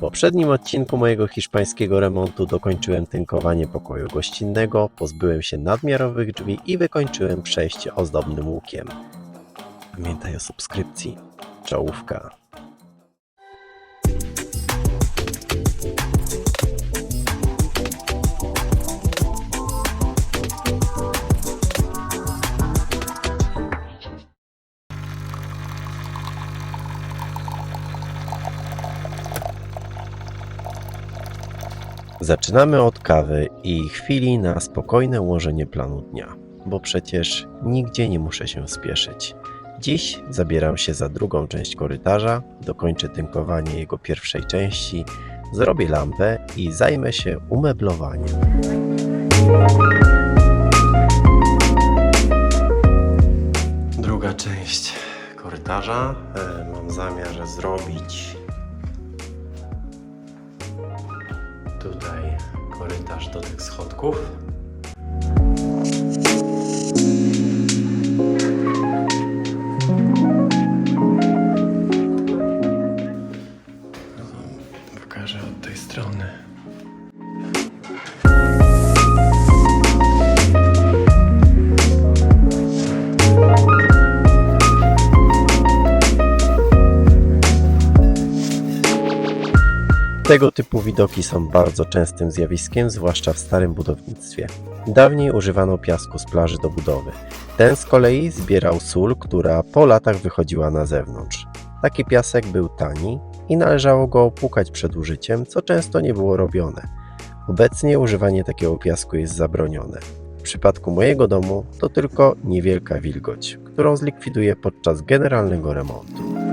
W poprzednim odcinku mojego hiszpańskiego remontu dokończyłem tynkowanie pokoju gościnnego, pozbyłem się nadmiarowych drzwi i wykończyłem przejście ozdobnym łukiem. Pamiętaj o subskrypcji. Czołówka. Zaczynamy od kawy i chwili na spokojne ułożenie planu dnia, bo przecież nigdzie nie muszę się spieszyć. Dziś zabieram się za drugą część korytarza, dokończę tynkowanie jego pierwszej części, zrobię lampę i zajmę się umeblowaniem. Druga część korytarza. E, Mam zamiar zrobić korytarz do tych schodków. Pokażę od tej strony. Tego typu widoki są bardzo częstym zjawiskiem, zwłaszcza w starym budownictwie. Dawniej używano piasku z plaży do budowy. Ten z kolei zbierał sól, która po latach wychodziła na zewnątrz. Taki piasek był tani i należało go opłukać przed użyciem, co często nie było robione. Obecnie używanie takiego piasku jest zabronione. W przypadku mojego domu to tylko niewielka wilgoć, którą zlikwiduję podczas generalnego remontu.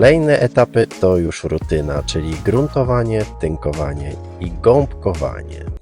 Kolejne etapy to już rutyna, czyli gruntowanie, tynkowanie i gąbkowanie.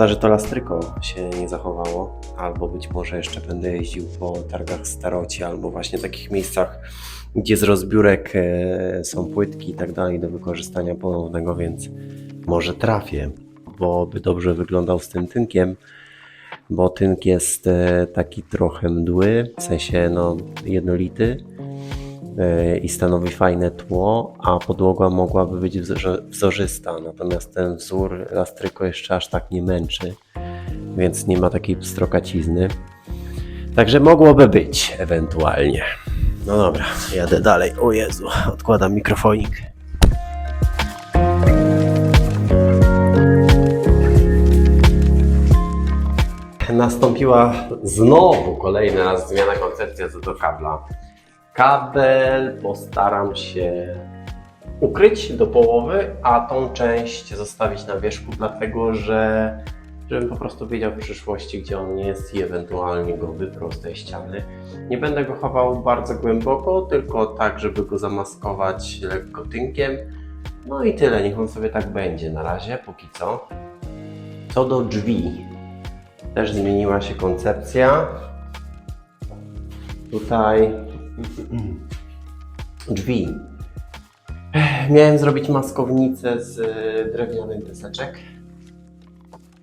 Szkoda, że to lastryko się nie zachowało, albo być może jeszcze będę jeździł po targach staroci, albo właśnie takich miejscach, gdzie z rozbiórek e, są płytki i tak dalej do wykorzystania ponownego, więc może trafię, bo by dobrze wyglądał z tym tynkiem, bo tynk jest e, taki trochę mdły, w sensie no jednolity i stanowi fajne tło, a podłoga mogłaby być wzorzysta, natomiast ten wzór lastryko jeszcze aż tak nie męczy, więc nie ma takiej pstrokacizny. Także mogłoby być ewentualnie. No dobra, jadę dalej. O Jezu, odkładam mikrofonik. Nastąpiła znowu kolejny raz zmiana koncepcji co do kabla. Kabel postaram się ukryć do połowy, a tą część zostawić na wierzchu, dlatego że żebym po prostu wiedział w przyszłości, gdzie on jest i ewentualnie go tej ściany. Nie będę go chował bardzo głęboko, tylko tak, żeby go zamaskować lekko tynkiem. No i tyle, niech on sobie tak będzie na razie, póki co. Co do drzwi, też zmieniła się koncepcja. Tutaj drzwi. Miałem zrobić maskownicę z drewnianych deseczek,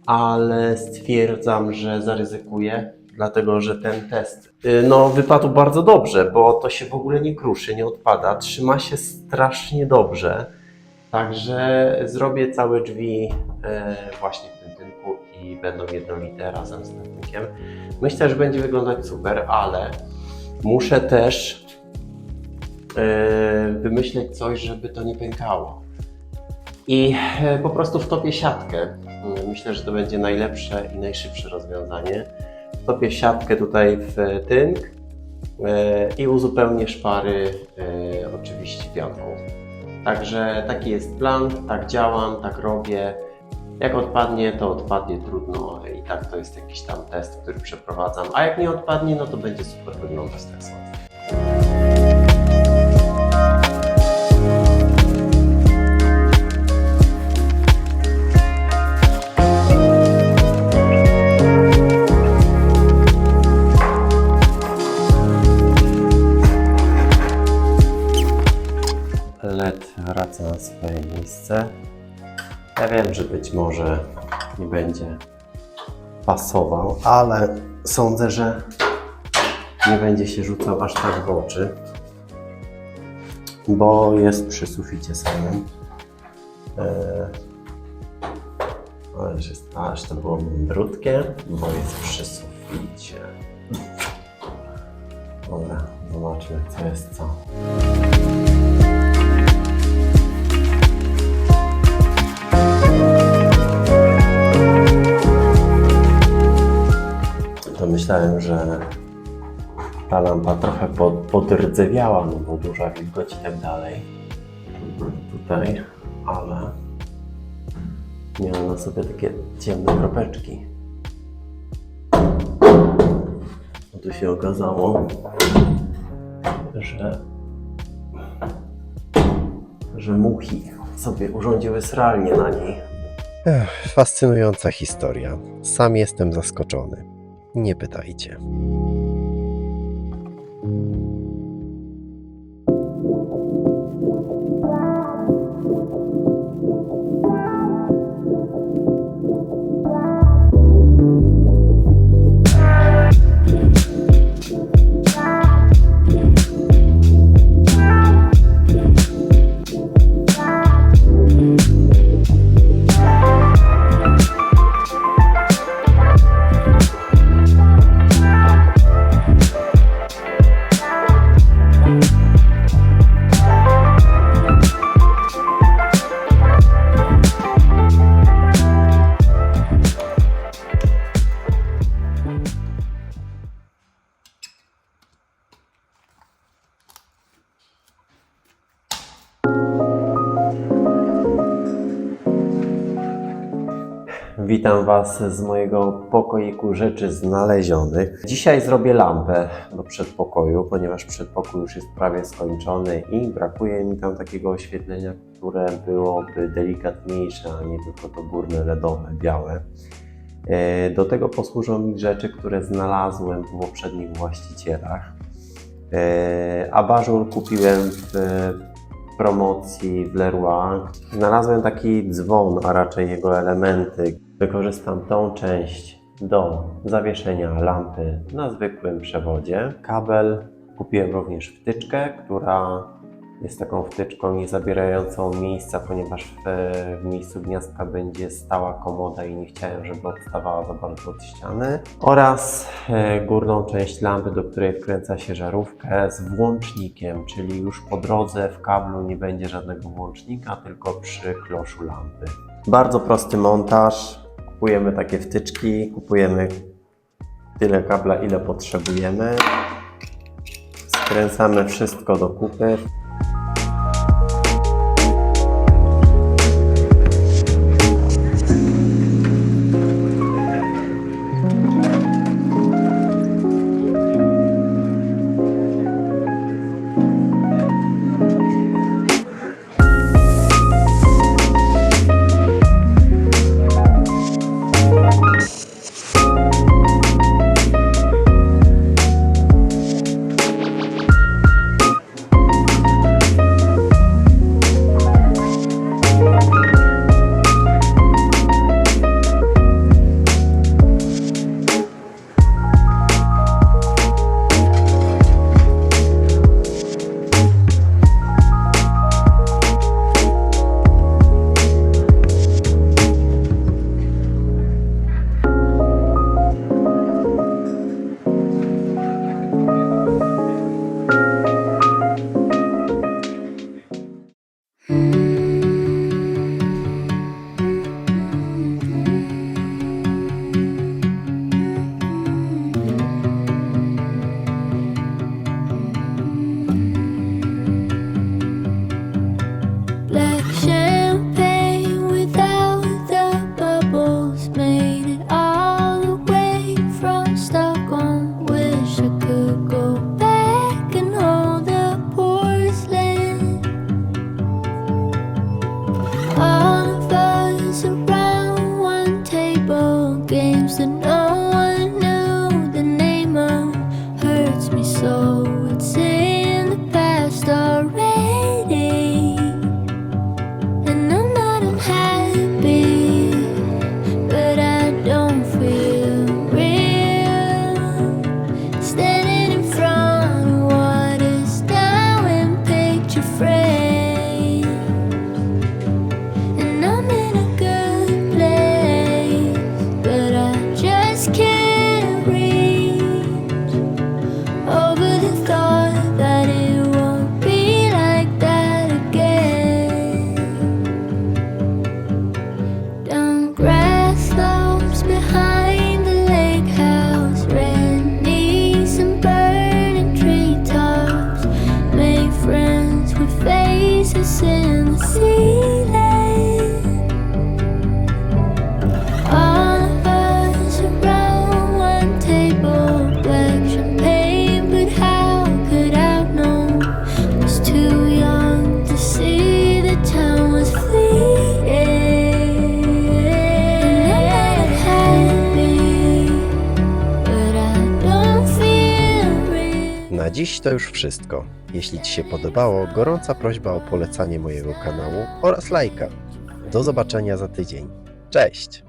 ale stwierdzam, że zaryzykuję, dlatego że ten test y, no, wypadł bardzo dobrze, bo to się w ogóle nie kruszy, nie odpada, trzyma się strasznie dobrze. Także zrobię całe drzwi e, właśnie w tym tynku i będą jednolite razem z tym tynkiem. Myślę, że będzie wyglądać super, ale muszę też e, wymyśleć coś, żeby to nie pękało. I e, po prostu wtopię siatkę. Mm, Myślę, że to będzie najlepsze i najszybsze rozwiązanie. Wtopię siatkę tutaj w tynk e, i uzupełnię szpary oczywiście pianką. Także taki jest plan, tak działam, tak robię. Jak odpadnie, to odpadnie trudno i tak to jest jakiś tam test, który przeprowadzam. A jak nie odpadnie, no to będzie super wyglądać tak sądzę. LED wraca na swoje miejsce. Ja wiem, że być może nie będzie pasował, ale sądzę, że nie będzie się rzucał aż tak w oczy, bo jest przy suficie samym. Eee, ależ, jest, ależ to było mądrutkie, bo jest przy suficie. Dobra, zobaczmy co jest co. myślałem, że ta lampa trochę pod, podrdzewiała, no bo duża wilgoć i tak dalej. Tutaj, ale miała na sobie takie ciemne kropeczki. No tu się okazało, że, że muchi sobie urządziły sralnię na niej. Ech, fascynująca historia. Sam jestem zaskoczony. Nie pytajcie. Witam Was z mojego pokoiku rzeczy znalezionych. Dzisiaj zrobię lampę do przedpokoju, ponieważ przedpokój już jest prawie skończony i brakuje mi tam takiego oświetlenia, które byłoby delikatniejsze, a nie tylko to górne LEDowe, białe. E, Do tego posłużą mi rzeczy, które znalazłem u poprzednich właścicielach. E, Abażur kupiłem w promocji w Leroy. Znalazłem taki dzwon, a raczej jego elementy. Wykorzystam tą część do zawieszenia lampy na zwykłym przewodzie. Kabel Kupiłem również wtyczkę, która jest taką wtyczką nie zabierającą miejsca, ponieważ w, w miejscu gniazdka będzie stała komoda i nie chciałem, żeby odstawała za bardzo od ściany. Oraz e, górną część lampy, do której wkręca się żarówkę z włącznikiem, czyli już po drodze w kablu nie będzie żadnego włącznika, tylko przy kloszu lampy. Bardzo prosty montaż. Kupujemy takie wtyczki, kupujemy tyle kabla, ile potrzebujemy. Skręcamy wszystko do kupy. Dziś to już wszystko. Jeśli Ci się podobało, gorąca prośba o polecanie mojego kanału oraz lajka. Do zobaczenia za tydzień. Cześć!